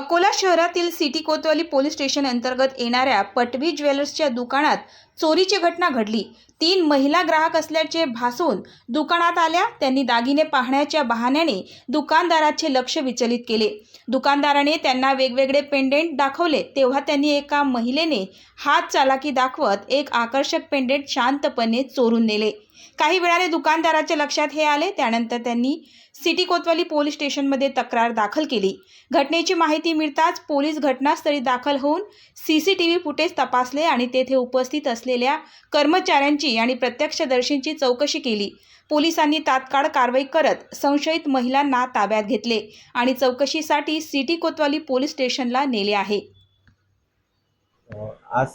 अकोला शहरातील सिटी कोतवाली police station अंतर्गत येणाऱ्या पटवी ज्वेलर्सच्या दुकानात चोरीची घटना घडली. तीन महिला ग्राहक असल्याचे भासून दुकानात आल्या. त्यांनी दागिने पाहण्याच्या बहाण्याने दुकानदाराचे लक्ष विचलित केले. दुकानदाराने त्यांना वेगवेगळे पेंडेंट दाखवले. तेव्हा त्यांनी एका महिलेने हात चालाकी दाखवत एक आकर्षक पेंडेंट शांतपणे चोरून नेले. काही वेळाने दुकानदाराच्या लक्षात हे आले. त्यानंतर त्यांनी सिटी कोतवाली पोलीस स्टेशनमध्ये तक्रार दाखल केली. घटनेची माहिती मिळताच पोलीस घटनास्थळी दाखल होऊन C C T V footage तपासले आणि तेथे उपस्थित असलेल्या कर्मचाऱ्यांची आणि प्रत्यक्षदर्शींची चौकशी केली. पोलिसांनी तात्काळ कारवाई करत संशयित महिलांना ताब्यात घेतले आणि चौकशीसाठी सिटी कोतवाली पोलीस स्टेशनला नेले आहे. आज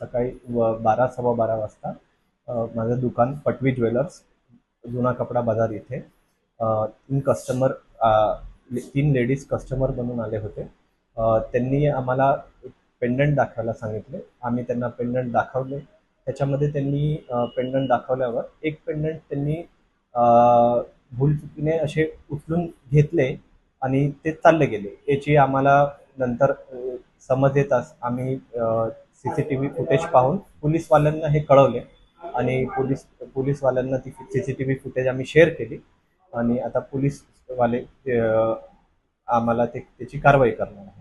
सकाळी व बारा सव्वा बारा वाजता माझं दुकान पटवी ज्वेलर्स जुना कपडा बाजार इथे. तीन कस्टमर तीन लेडीज कस्टमर बनून आले होते. त्यांनी आम्हाला पेंडंट दाखवायला सांगितले. आम्ही त्यांना पेंडंट दाखवले. त्याच्यामध्ये त्यांनी पेंडंट दाखवल्यावर एक पेंडंट त्यांनी भूलचुकीने असे उचलून घेतले आणि ते चालले गेले. याची आम्हाला नंतर समज येताच आम्ही C C T V footage पाहून पोलीसवाल्यांना हे कळवले आणि पोलीस पोलीसवाल्यांना ती C C T V footage आम्ही शेअर केली आणि आता पोलीसवाले आम्हाला ते त्याची कारवाई करणार आहे